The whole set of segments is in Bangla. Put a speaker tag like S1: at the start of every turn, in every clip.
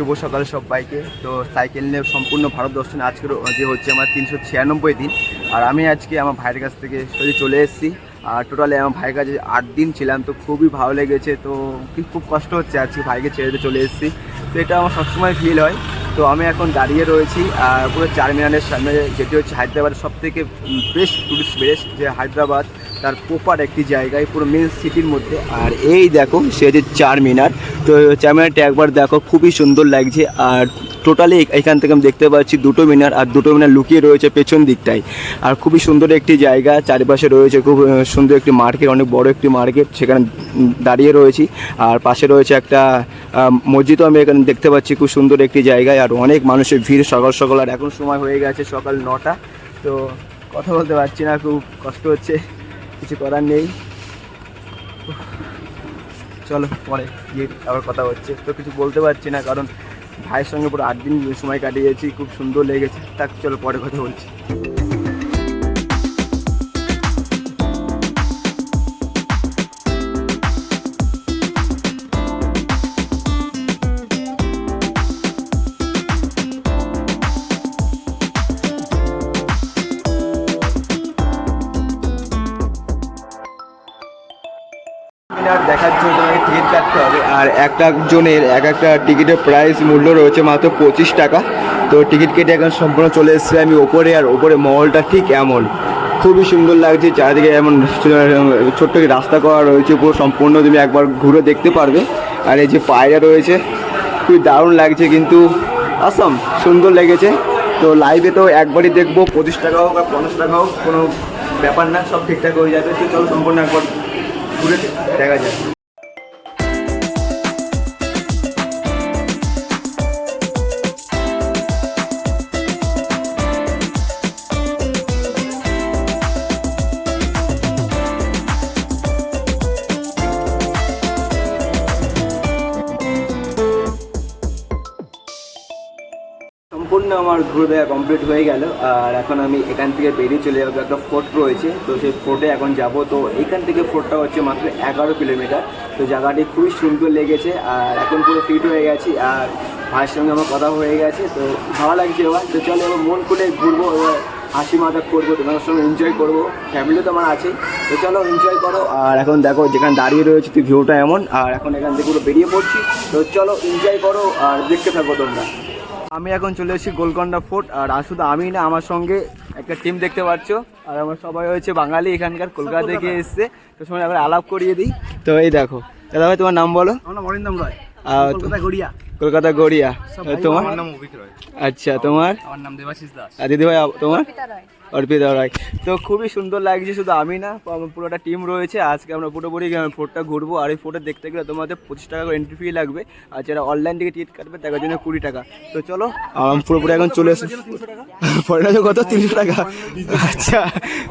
S1: শুভ সকাল সবাইকে। তো সাইকেল নিয়ে সম্পূর্ণ ভারত দর্শন আজকের যে হচ্ছে আমার তিনশো ছিয়ানব্বই দিন। আর আমি আজকে আমার ভাইয়ের কাছ থেকে সোজা চলে এসেছি। আর টোটালি আমার ভাইয়ের কাছে আট দিন ছিলাম, তো খুবই ভালো লেগেছে। তো খুব কষ্ট হচ্ছে আজকে ভাইকে ছেড়ে চলে এসেছি। তো এটা আমার সবসময় ফিল হয়। তো আমি এখন দাঁড়িয়ে রয়েছি পুরো চারমিনারের সামনে, যেটি হচ্ছে হায়দ্রাবাদের সব থেকে বেস্ট টুরিস্ট প্লেস যে হায়দ্রাবাদ। তার প্রপার একটি জায়গায়, পুরো মেন সিটির মধ্যে। আর এই দেখো, সে যে চার মিনার। তো চার মিনারটা একবার দেখো, খুবই সুন্দর লাগছে। আর টোটালি এখান থেকে আমি দেখতে পাচ্ছি দুটো মিনার, আর দুটো মিনার লুকিয়ে রয়েছে পেছন দিকটায়। আর খুবই সুন্দর একটি জায়গা, চারিপাশে রয়েছে খুব সুন্দর একটি মার্কেট অনেক বড় একটি মার্কেট সেখানে দাঁড়িয়ে রয়েছি। আর পাশে রয়েছে একটা মসজিদও আমি এখানে দেখতে পাচ্ছি, খুব সুন্দর একটি জায়গায়। আর অনেক মানুষের ভিড় সকাল সকাল। আর এখন সময় হয়ে গেছে সকাল নটা। তো কথা বলতে পারছি না, খুব কষ্ট হচ্ছে। কিছু করার নেই। চলো, পরে গিয়ে আবার কথা হচ্ছে। তো কিছু বলতে পারছি না, কারণ ভাইয়ের সঙ্গে পুরো আট দিন সময় কাটিয়েছি, খুব সুন্দর লেগেছে। তাক চলো পরে কথা বলছি। আর একটা জনের এক একটা টিকিটের প্রাইস মূল্য রয়েছে মাত্র পঁচিশ টাকা। তো টিকিট কেটে এখন সম্পূর্ণ চলে এসেছে আমি ওপরে, আর ওপরে মহলটা ঠিক এমন। খুবই সুন্দর লাগছে, চারিদিকে এমন ছোট্ট রাস্তা করা রয়েছে, পুরো সম্পূর্ণ তুমি একবার ঘুরে দেখতে পারবে। আর এই যে পায়রা রয়েছে, খুবই দারুণ লাগছে কিন্তু আসাম সুন্দর লেগেছে। তো লাইভে তো একবারই দেখব, পঁচিশ টাকা হোক আর পঞ্চাশ টাকা হোক, কোনো ব্যাপার না, সব ঠিকঠাক হয়ে যাবে। তো চলো সম্পূর্ণ একবার ঘুরে দেখা যায় সম্পূর্ণ আমার ঘুরে দেখা কমপ্লিট হয়ে গেল। আর এখন আমি এখান থেকে বেরিয়ে চলে যাব, একটা ফোর্ট রয়েছে। তো সেই ফোর্টে এখন যাব। তো এখান থেকে ফোর্টটা হচ্ছে মাত্র এগারো কিলোমিটার তো জায়গাটি খুবই সুন্দর লেগেছে। আর এখন পুরো ফিট হয়ে গেছি। আর ভাইয়ের সঙ্গে আমার কথা হয়ে গেছে। তো ভালো লাগছে এবার। তো চলো এবার মন খুলে ঘুরবো, এবার হাসি মাথা করব, তোমাদের সঙ্গে এনজয় করব। ফ্যামিলি তো আমার আছেই। তো চলো এনজয় করো। আর এখন দেখো যেখানে দাঁড়িয়ে রয়েছে তুই ভিউটা এমন। আর এখন এখান থেকে পুরো বেরিয়ে পড়ছি। তো চলো এনজয় করো। আর দেখতে থাকো তোমরা। আমি এখন চলে এসেছি গোলকন্ডা ফোর্ট আর শুধু আমি না আমার সঙ্গে একটা টিম দেখতে পাচ্ছ। আর আমার সবাই হয়েছে বাঙালি এখানকার কলকাতা থেকে এসছে। তো সময় আবার আলাপ করিয়ে দিই। তো এই দেখো দাদা ভাই তোমার নাম বলো?
S2: আমার নাম অরিন্দম রয়। কলকাতা গড়িয়া।
S1: কলকাতা গড়িয়া। তোমার?
S2: নাম অভিক রয়।
S1: আচ্ছা তোমার?
S2: আমার নাম দেবাশিস দাস।
S1: আর দিদি ভাই তোমার? অর্পিতা রায়। তো খুবই সুন্দর লাগছে, শুধু আমি না পুরোটা টিম রয়েছে। আজকে আমরা পুরোপুরি ফোর্টটা ঘুরবো। আর এই ফোর্টে দেখতে গেলে তোমাদের পঁচিশ টাকা করে এন্ট্রি ফি লাগবে। আর যারা অনলাইন থেকে টিকিট কাটবে তার জন্য কুড়ি টাকা। তো চলো পুরোপুরি এখন চলে এসে ফরেনার কত? তিনশো টাকা। আচ্ছা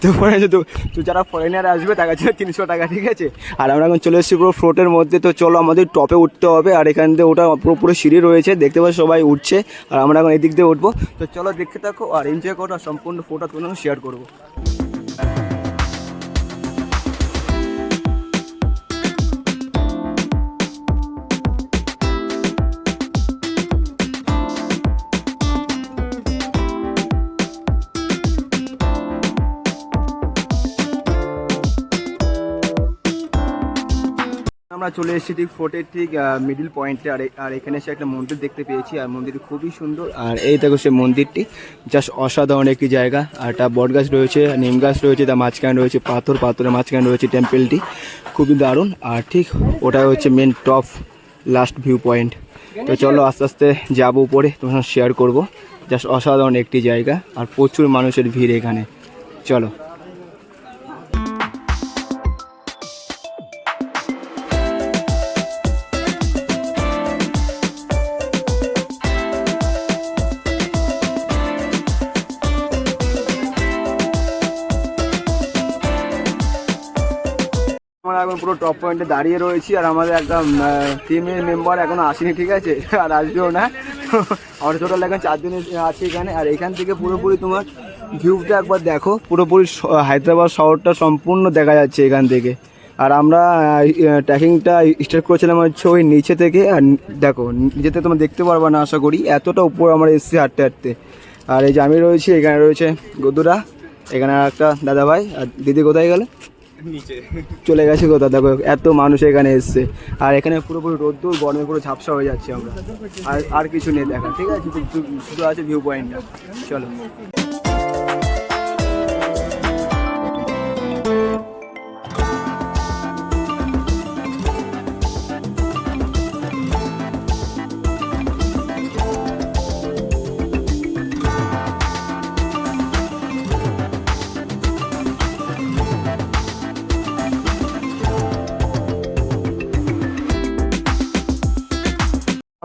S1: তো ফরেনার তো যারা ফরেনার আসবে তার জন্য তিনশো টাকা, ঠিক আছে? আর আমরা এখন চলে এসেছি পুরো ফ্লোটের মধ্যে। তো চলো, আমাদের টপে উঠতে হবে। আর এখান থেকে ওটা পুরো সিঁড়ি রয়েছে। দেখতে পাচ্ছি সবাই উঠছে। আর আমরা এখন এদিক দিয়ে উঠবো। তো চলো, দেখতে থাকো। আর এনজয় করো সম্পূর্ণ ফটো তুলে শেয়ার করব। আমরা চলে এসেছি ঠিক ফোর্টের ঠিক মিডিল পয়েন্টে আর আর এখানে এসে একটা মন্দির দেখতে পেয়েছি, আর মন্দির খুবই সুন্দর। আর এই দেখো সে মন্দিরটি জাস্ট অসাধারণ একটি জায়গা। আর একটা বট গাছ রয়েছে, নিম গাছ রয়েছে, তার মাঝখানে রয়েছে পাথর, পাথরের মাঝখানে রয়েছে টেম্পেলটি খুবই দারুণ। আর ঠিক ওটা হচ্ছে main top last view point তো চলো আস্তে আস্তে যাব উপরে, তোমার শেয়ার করব। জাস্ট অসাধারণ একটি জায়গা, আর প্রচুর মানুষের ভিড় এখানে। চলো। এখন পুরো টপ পয়েন্টে দাঁড়িয়ে রয়েছি আর আমাদের একটা টিমের মেম্বার এখনও আসেনি, ঠিক আছে? আর আসবেও না। আমার টোটাল এখন চারজন আছে এখানে। আর এখান থেকে পুরোপুরি তোমার ভিউটা একবার দেখো। পুরোপুরি হায়দ্রাবাদ শহরটা সম্পূর্ণ দেখা যাচ্ছে এখান থেকে। আর আমরা ট্রেকিংটা স্টার্ট করেছিলাম হচ্ছে ওই নিচে থেকে। আর দেখো, নিচেতে তোমরা দেখতে পারবা না, আশা করি। এতটা উপর আমরা এসেছি হাঁটতে হাঁটতে। আর এই যে আমি রয়েছি, এখানে রয়েছে গদুরা, এখানে একটা দাদা ভাই আর দিদি কোথায় গেলে? চলে গেছে কোথা দেখো, এত মানুষ এখানে এসছে। আর এখানে পুরোপুরি রোদ্দুর, গরমে পুরো ঝাপসা হয়ে যাচ্ছে আমরা। আর আর কিছু নেই দেখা, ঠিক আছে? শুধু- আছে ভিউ পয়েন্টটা চলো।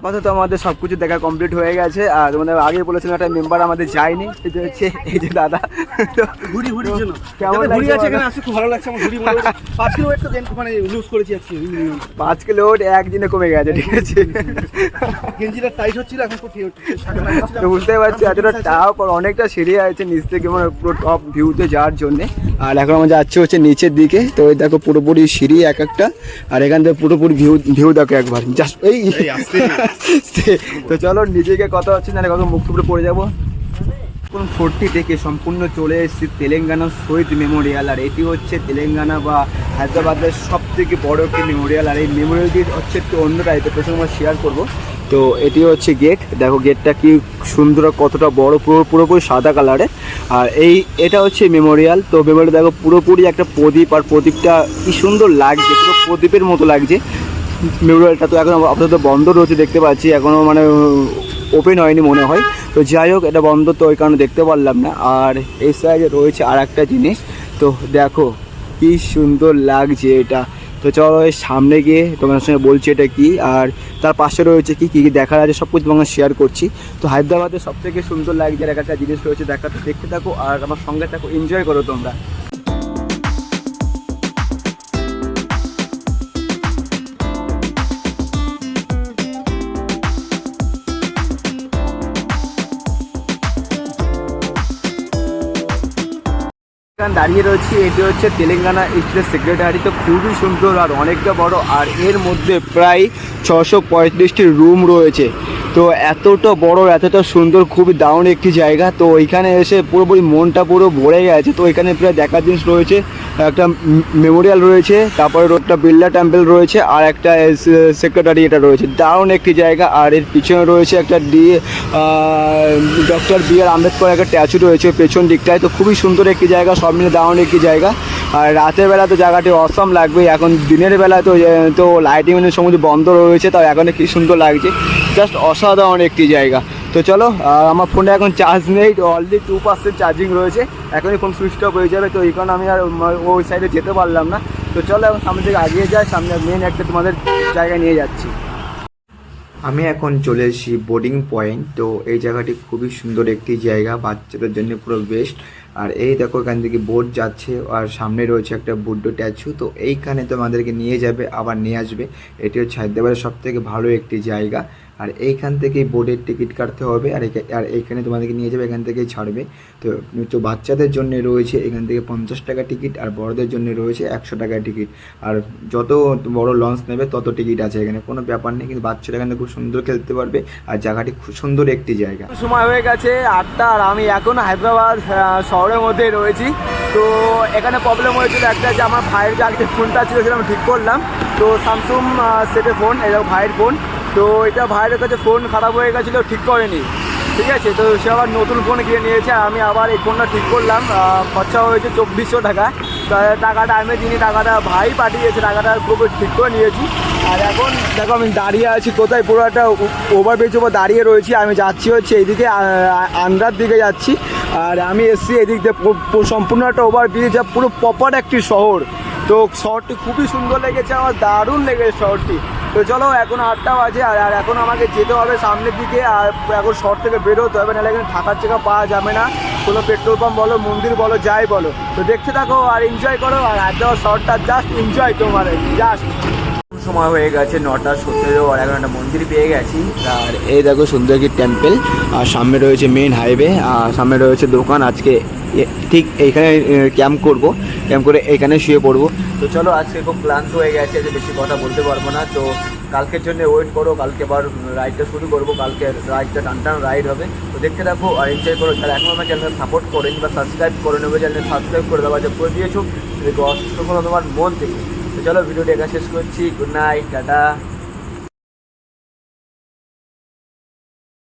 S1: আপাতত আমাদের সব কিছু দেখা কমপ্লিট হয়ে গেছে। আর তোমাদের আগে বলেছিলাম একটা মেম্বার আমাদের যায়নি। সেটা হচ্ছে এই যে দাদা। তো
S2: ঘুড়ি ঘুড়ির জন্য
S1: কেমন লাগছে
S2: আছে এখানে আসতে খুব ভালো লাগছে আমার মনে হচ্ছে। পাঁচ কিলো ওয়েট তো মানে লুজ করেছি আজকে।
S1: পাঁচ কিলো একদিনে কমে গেছে ঠিক আছে।
S2: গেঞ্জিটা টাইট হচ্ছিল এখন
S1: তো বুঝতে পারছি এতটা টাও পর অনেকটা সিঁড়ি আছে নিচ থেকে মানে পুরো টপ ভিউতে যাওয়ার জন্যে। আর এখন আমরা যাচ্ছি হচ্ছে নিচের দিকে। তো ওই দেখো পুরোপুরি সিঁড়ি এক একটা আর এখান থেকে পুরোপুরি ভিউ ভিউ দেখো একবার। জাস্ট এই তো চলো, নিজেকে কথা হচ্ছে না কত মুখ টুকরে পড়ে যাব। কোন ফোর্টটি থেকে সম্পূর্ণ চলে এসেছি তেলেঙ্গানা শহীদ মেমোরিয়াল। আর এটি হচ্ছে তেলেঙ্গানা বা হায়দ্রাবাদের সব থেকে বড় একটি মেমোরিয়াল। আর এই মেমোরিয়ালটি হচ্ছে একটু অন্য টাইপের প্রথমে আমরা শেয়ার করব। তো এটি হচ্ছে গেট। দেখো, গেটটা কি সুন্দর, কতটা বড়, পুরো পুরোপুরি সাদা কালারে আর এই, এটা হচ্ছে মেমোরিয়াল। তো মেমোরিয়াল দেখো, পুরোপুরি একটা প্রদীপ। আর প্রদীপটা কি সুন্দর লাগছে, পুরো প্রদীপের মতো লাগছে। মেমোরিয়ালটা তো এখন আপাতত বন্ধ রয়েছে, দেখতে পাচ্ছি। এখনও মানে ওপেন হয়নি মনে হয়। তো যাই হোক, এটা বন্ধ তো ওই কারণে দেখতে পারলাম না। আর এই সাইডে রয়েছে আর একটা জিনিস। তো দেখো, কি সুন্দর লাগছে এটা। তো চলো এর সামনে গিয়ে তোমার সঙ্গে বলছি এটা কি। আর তার পাশে রয়েছে কি, কী কী দেখার আছে সব কিছু তোমাকে শেয়ার করছি। তো হায়দ্রাবাদে সব থেকে সুন্দর লাগছে একটা জিনিস রয়েছে, দেখাতে দেখতে থাকো আর আমার সঙ্গে থাকো এনজয় করো তোমরা। এখানে দাঁড়িয়ে রয়েছি, এটি হচ্ছে তেলেঙ্গানা স্টেট সেক্রেটারি তো খুবই সুন্দর আর অনেকটা বড়, আর এর মধ্যে প্রায় ছশো পঁয়ত্রিশটি রুম রয়েছে। তো এতটা বড়, এতটা সুন্দর, খুবই দারুণ একটি জায়গা। তো এখানে এসে পুরোপুরি মনটা পুরো ভরে গেছে। তো এখানে প্রায় দেখার জিনিস রয়েছে, একটা মেমোরিয়াল রয়েছে, তারপরে একটা বিড়লা টেম্পল রয়েছে, আর একটা সেক্রেটারি এটা রয়েছে। দারুণ একটি জায়গা, আর এর পিছনে রয়েছে একটা D doctor B R Ambedkar একটা স্ট্যাচু রয়েছে পেছন দিকটায়। তো খুবই সুন্দর একটি জায়গা, সব মিলে দারুণ একটি জায়গা। আর রাতের বেলা তো জায়গাটি অসম লাগবে এখন দিনের বেলা তো তো লাইটিং সমুদ্র বন্ধ রয়েছে, তাও এখন কি সুন্দর লাগছে। জাস্ট অসাধারণ একটি জায়গা। তো চলো আমার ফোনটা এখন চার্জ নেই অলরেডি টু পার্সেন্ট চার্জিং রয়েছে। এখনই ফোন সুইচ অফ হয়ে যাবে, তো এই কারণে আমি আর ওই সাইডে যেতে পারলাম না। তো চলো, এখন সামনে থেকে আগিয়ে যাই, সামনে মেন একটা তোমাদের জায়গায় নিয়ে যাচ্ছি। আমি এখন চলে এসেছি বোর্ডিং পয়েন্ট তো এই জায়গাটি খুবই সুন্দর একটি জায়গা, বাচ্চাদের জন্য পুরো বেস্ট আর এই দেখো, এখান থেকে বোট যাচ্ছে আর সামনে রয়েছে একটা বুড্ড ট্যাচু। তো এইখানে তোমাদেরকে নিয়ে যাবে, আবার নিয়ে আসবে। এটি হচ্ছে হায়দ্রাবাদের সব থেকে ভালো একটি জায়গা। আর এইখান থেকেই বোর্ডের টিকিট কাটতে হবে, আর আর এইখানে তোমাদেরকে নিয়ে যাবে, এখান থেকেই ছাড়বে। তো বাচ্চাদের জন্য রয়েছে এখান থেকে পঞ্চাশ টাকা টিকিট আর বড়দের জন্য রয়েছে একশো টাকা টিকিট আর যত বড় লঞ্চ নেবে, তত টিকিট আছে এখানে। কোনো ব্যাপার নেই, কিন্তু বাচ্চারা এখানে খুব সুন্দর খেলতে পারবে, আর জায়গাটি খুব সুন্দর একটি জায়গা। সময় হয়ে গেছে আটটা, আর আমি এখন হায়দ্রাবাদ শহরের মধ্যে রয়েছি। তো এখানে প্রবলেম হয়েছিল একটা, যে আমার ভাইয়ের যে আগে ফোনটা ছিল সেটা আমি ঠিক করলাম। তো স্যামসুং সেটের ফোন এটা ভাইয়ের ফোন তো এটা ভাইয়ের কাছে ফোন খারাপ হয়ে গেছিল, ঠিক করেনি। ঠিক আছে? তো সে আবার নতুন ফোন কিনে নিয়েছে, আমি আবার এই ফোনটা ঠিক করলাম। খরচা হয়েছে চব্বিশশো টাকা। টাকাটা আমি দিনই টাকাটা ভাই পাঠিয়েছে, টাকাটা পুরো ঠিক করে নিয়েছি। আর এখন দেখো, আমি দাঁড়িয়ে আছি কোথায়, পুরো একটা ওভারব্রিজ ওপর দাঁড়িয়ে রয়েছি। আমি যাচ্ছি হচ্ছে এইদিকে, আ- আন্ধ্রার দিকে যাচ্ছি। আর আমি এসছি এদিক দিয়ে সম্পূর্ণ একটা ওভারব্রিজ পুরো প্রপার একটি শহর। তো শহরটি খুবই সুন্দর লেগেছে, আমার দারুণ লেগেছে শহরটি। তো চলো, এখন আটটা বাজে আর আর এখন আমাকে যেতে হবে সামনের দিকে, আর এখন শহর থেকে বেরোতে হবে, নাহলে এখানে থাকার জায়গা পাওয়া যাবে না। কোনো পেট্রোল পাম্প বলো, মন্দির বলো, যাই বলো। তো দেখতে থাকো আর এনজয় করো, আর হায়দ্রাবাদ শহরটা জাস্ট এনজয় তোমার জাস্ট সময় হয়ে গেছে, নটা সতেরো, আর এখন একটা মন্দির পেয়ে গেছি। আর এই দেখো সুন্দরগির টেম্পল আর সামনে রয়েছে মেন হাইওয়ে আর সামনে রয়েছে দোকান, আজকে ঠিক এইখানে ক্যাম্প করব। এরকম করে এখানে শুয়ে পড়ব। তো চলো, আজকে খুব ক্লান্ত হয়ে গেছে যে বেশি কথা বলতে পারব না। তো কালকের জন্য ওয়েট করো, কালকে আবার রাইডটা শুরু করব। কালকে রাইডটা টান টান রাইড হবে। তো দেখতে থাকো আর এনজয় করো। যারা এখন আমার চ্যানেলটা সাপোর্ট করেন বা সাবস্ক্রাইব করে নেবে চ্যানেল সাবস্ক্রাইব করে দেওয়া যে করে দিয়েছ অস্ত্র করো তোমার মন থেকে। তো চলো ভিডিওটা এখানে শেষ করছি। Good night tata.